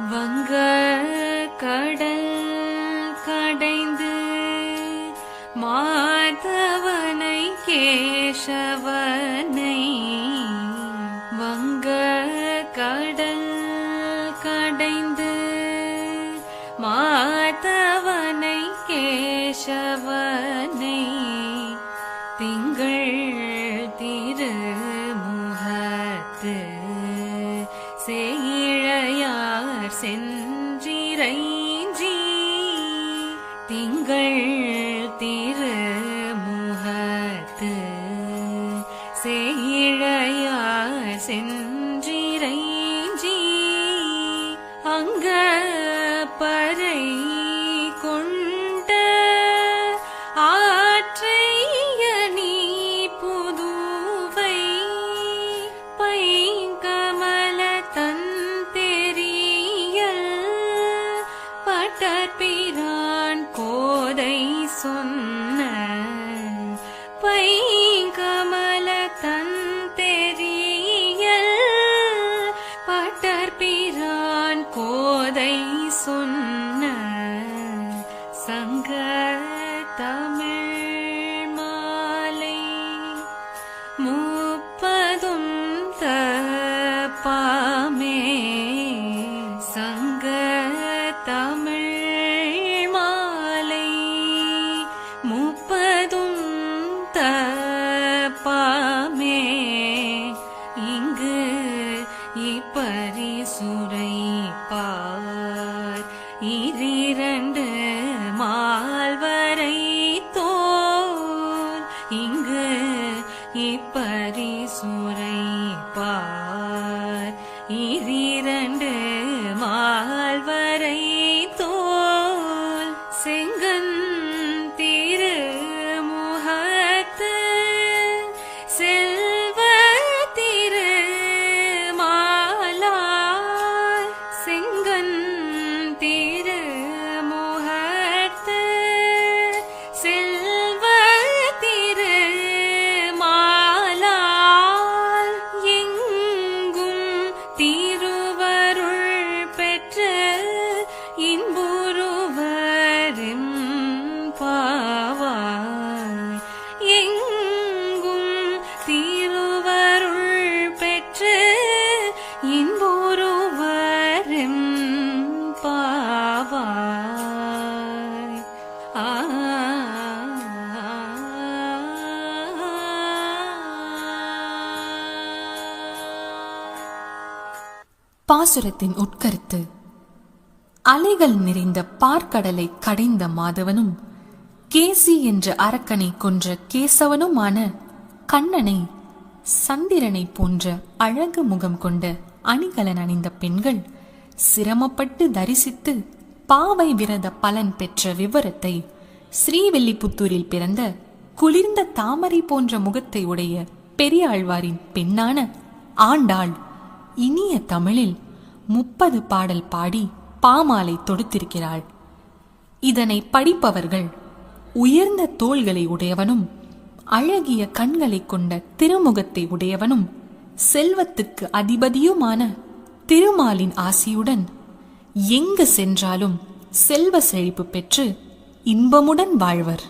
வங்க கடல் கடைந்து மாதவனை கேசவனை வங்க கடல் கடைந்து மாதவனை கேசவனை சேயிழையார் சென்றிரைஞ்சி? திங்கள் திருமுகத்து சேயிழையார் சென்றிரைஞ்சி? அங்க பறை கோதை சொன்ன சங்க தமிழ் மாலை முப்பதும் தப்பாமே சங்க காப்பார் இதிரண்டு மால்வரை தோல் இங்கு இப்பரிசுரை பாசுரத்தின் உட்கருத்து. அலைகள் நிறைந்த பார்க்கடலை கடைந்த மாதவனும் கேசி என்ற அரக்கனை கொன்ற கேசவனுமான கண்ணனை சந்திரனை போன்ற அழகு முகம் கொண்ட அணிகலன் அணிந்த பெண்கள் சிரமப்பட்டு தரிசித்து பாவை விரத பலன் பெற்ற விவரத்தை ஸ்ரீவில்லிபுத்தூரில் பிறந்த குளிர்ந்த தாமரை போன்ற முகத்தை உடைய பெரியாழ்வாரின் பெண்ணான ஆண்டாள் இனிய தமிழில் முப்பது பாடல் பாடி பாமாலை தொடுத்திருக்கிறாள். இதனை படிப்பவர்கள் உயர்ந்த தோள்களை உடையவனும் அழகிய கண்களை கொண்ட திருமுகத்தை உடையவனும் செல்வத்துக்கு அதிபதியுமான திருமாலின் ஆசியுடன் எங்கு சென்றாலும் செல்வ செழிப்பு பெற்று இன்பமுடன் வாழ்வர்.